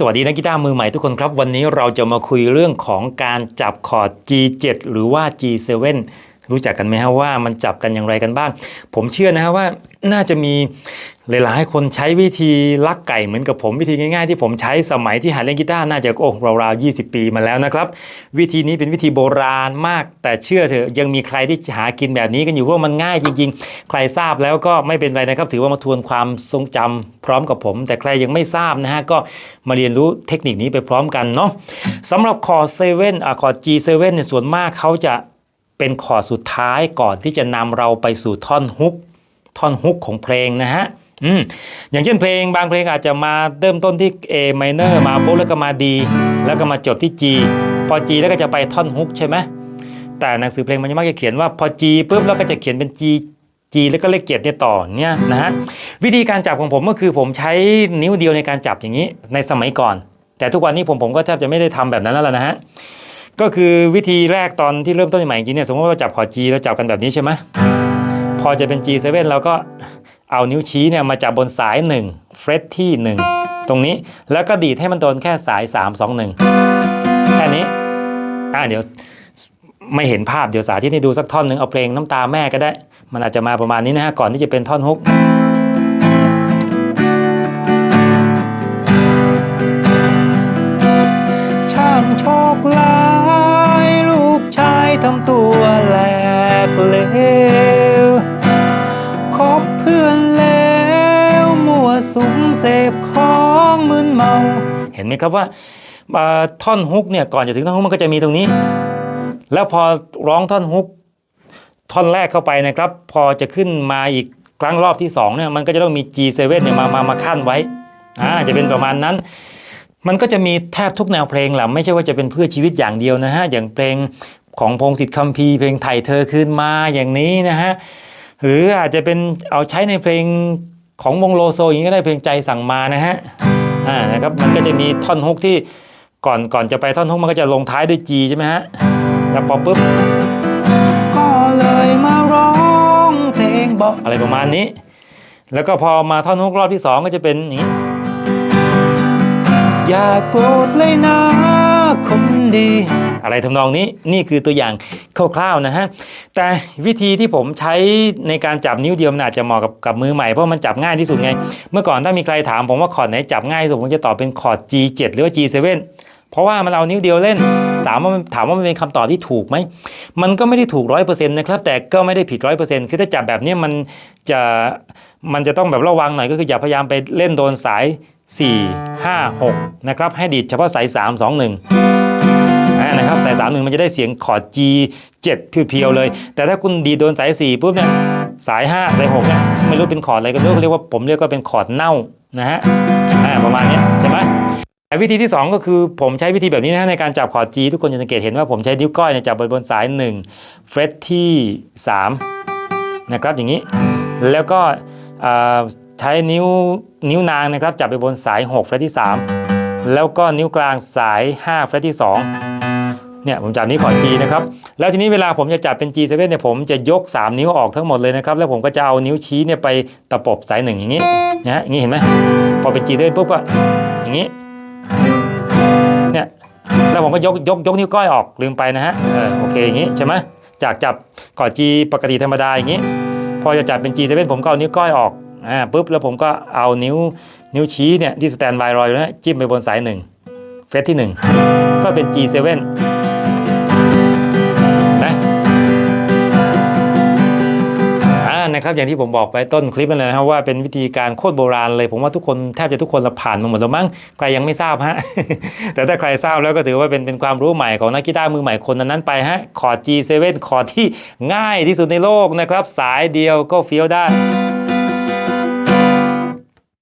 สวัสดีนักกีตาร์มือใหม่ทุกคนครับ วันนี้เราจะมาคุยเรื่องของการจับคอร์ด G7 หรือว่า G7 รู้จักกันไหมฮะว่ามันจับกันอย่างไรกันบ้าง ผมเชื่อนะฮะว่าน่าจะมีหลายๆคนใช้วิธีลักไก่เหมือนกับผมวิธีง่ายๆที่ผมใช้สมัยที่หัดเล่นกีตาร์น่าจะโอ้ราวๆ20 ปีมาแล้วนะครับ วิธีนี้เป็นวิธีโบราณมาก แต่เชื่อเถอะยังมีใครที่หากินแบบนี้กันอยู่ว่าะมันง่ายจริงๆ ใครทราบแล้วก็ไม่เป็นไรนะครับ ถือว่ามาทวนความทรงจำพร้อมกับผม แต่ใครยังไม่ทราบนะฮะก็มาเรียนรู้เทคนิคนี้ไปพร้อมกันเนาะสำหรับคอร์ด7อะคอร์ด G7 เนี่ยส่วนมากเขาจะ เป็นคอร์ดสุดท้ายก่อนที่จะนำเราไปสู่ท่อนฮุกท่อนฮุกของเพลงนะฮะอืมอย่างเช่นเพลงบางเพลงอาจจะมาเริ่มต้นที่ A minor มาปุ๊บแล้วก็มา D แล้วก็มาจบที่ G พอ G แล้วก็จะไปท่อนฮุกใช่ไหมแต่หนังสือเพลงมันจะมักจะเขียนว่าพอ G ปุ๊บแล้วก็จะเขียนเป็น G G แล้วก็เลขเกียรติเนี่ยต่อเนี่ยนะฮะวิธีการจับของผมก็คือผมใช้นิ้วเดียวในการจับอย่างนี้ในสมัยก่อน แต่ทุกวันนี้ผมผมก็แทบจะไม่ได้ทำแบบนั้นแล้วนะฮะ ก็คือวิธีแรกตอนที่เริ่มต้นใหม่จริงๆเนี่ยสมมติว่าเราจับคอร์ด G แล้วจับกันแบบนี้ใช่ไหมพอจะเป็น G7 เราก็เอานิ้วชี้เนี่ยมาจับบนสาย 1 เฟรตที่ 1 ตรงนี้แล้วก็ดีดให้มันโดนแค่สาย 3 2 1 แค่นี้อ่าเดี๋ยวไม่เห็นภาพเดี๋ยวสาธิตให้ดูสักท่อนหนึ่งเอาเพลงน้ำตาแม่ก็ได้ มันอาจจะมาประมาณนี้นะฮะก่อนที่จะเป็นท่อนฮุก เลวคบเพื่อนแล้วมั่วสุมเสพของมึนเมา เห็นไหมครับว่าท่อนฮุกเนี่ยก่อนจะถึงท่อนฮุกมันก็จะมีตรงนี้ แล้วพอร้องท่อนฮุกท่อนแรกเข้าไปนะครับ พอจะขึ้นมาอีกครั้งรอบที่2เนี่ยมันก็จะต้องมี G7 เนี่ยมามามาขั้นไว้อ่าจะเป็นประมาณนั้น มันก็จะมีแทบทุกแนวเพลงแหละไม่ใช่ว่าจะเป็นเพื่อชีวิตอย่างเดียวนะฮะอย่างเพลง ของพงศิษฐ์คัมภีร์เพลงไถ่เธอคืนมาอย่างนี้นะฮะหรืออาจจะเป็นเอาใช้ในเพลงของวงโลโซอย่างนี้ก็ได้เพลงใจสั่งมานะฮะอ่านะครับมันก็จะมีท่อนฮุกที่ก่อนก่อนจะไปท่อนฮุกมันก็จะลงท้ายด้วย G ใช่ไหมฮะแล้วพอปุ๊บก็เลยมาร้องเพลงบอกอะไรประมาณนี้ แล้วก็พอมาท่อนฮุกรอบที่สองก็จะเป็นอย่างนี้ อย่าโกรธเลยนะ คนดี อะไรทำนองนี้นี่คือตัวอย่างคร่าวๆนะฮะแต่วิธีที่ผมใช้ในการจับนิ้วเดียวมันอาจจะเหมาะกับกับมือใหม่เพราะมันจับง่ายที่สุดไง เมื่อก่อนถ้ามีใครถามผมว่าคอร์ดไหนจับง่ายที่สุดผมจะตอบเป็นคอร์ด G7 หรือว่า G7 เพราะว่ามันเอานิ้วเดียวเล่นถามว่าถามว่ามันเป็นคำตอบที่ถูกไหม มันก็ไม่ได้ถูกร้อยเปอร์เซ็นต์นะครับ แต่ก็ไม่ได้ผิดร้อยเปอร์เซ็นต์คือถ้าจับแบบนี้มันจะมันจะต้องแบบระวังหน่อยก็คืออย่าพยายามไปเล่นโดนสาย 4 5 6 นะครับ ให้ดีดเฉพาะสาย 3 2 1อ่านะครับสาย 3 1 มันจะได้เสียงคอร์ด G 7 เพียวๆเลย แต่ถ้าคุณดีดโดนสาย 4 ปุ๊บเนี่ยสาย 5 สาย 6 เนี่ย ไม่รู้เป็นคอร์ดอะไรก็ไม่รู้เรียกว่าผมเรียกว่าเป็นคอร์ดเน่านะฮะอ่ประมาณนี้ใช่ไหมวิธีที่ 2 ก็คือผมใช้วิธีแบบนี้นะในการจับคอร์ด G ทุกคนจะสังเกตเห็นว่าผมใช้นิ้วก้อยจับบนบนสาย 1 เฟรตที่ 3 นะครับอย่างนี้ แล้วก็ ใช้นิ้วนิ้วนางนะครับจับไปบนสาย 6 เฟรตที่ 3 แล้วก็นิ้วกลางสาย 5 เฟรตที่ 2 เนี่ยผมจับนี้วคอ G นะครับ แล้วทีนี้เวลาผมจะจับเป็น G7 เนี่ยผมจะยก 3 นิ้วออกทั้งหมดเลยนะครับ แล้วผมก็จะเอานิ้วชี้เนี่ยไปตะปบสายหนึ่งอย่างนี้นะฮะอย่างนี้เห็นไหมพอเป็น G7 ปุ๊บก็อย่างนี้เนี่ยแล้วผมก็ยกยกยกนิ้วก้อยออกลืมไปนะฮะเออโอเคอย่างนี้ใช่ไหมจากจับกอด G ปกติธรรมดาอย่างนี้ พอจะจับเป็น G7 ผมก็เอานิ้วก้อยออก อ่าปุ๊บแล้วผมก็เอานิ้วนิ้วชี้เนี่ยที่สแตนบายรออยู่นะจิ้มไปบนสายหนึ่งเฟสที่ 1 ก็เป็น G7 นะอ่านะครับอย่างที่ผมบอกไปต้นคลิปนั่นแหละนะครับว่าเป็นวิธีการโคตรโบราณเลย ผมว่าทุกคนแทบจะทุกคนละผ่านมาหมดแล้วมั้งใครยังไม่ทราบฮะ แต่ถ้าใครทราบแล้วก็ถือว่าเป็นเป็นความรู้ใหม่ของนักกีตาร์มือใหม่คนนั้นไปฮะคอร์ด G7 คอร์ดที่ง่ายที่สุดในโลกนะครับ สายเดียวก็เฟี้ยวได้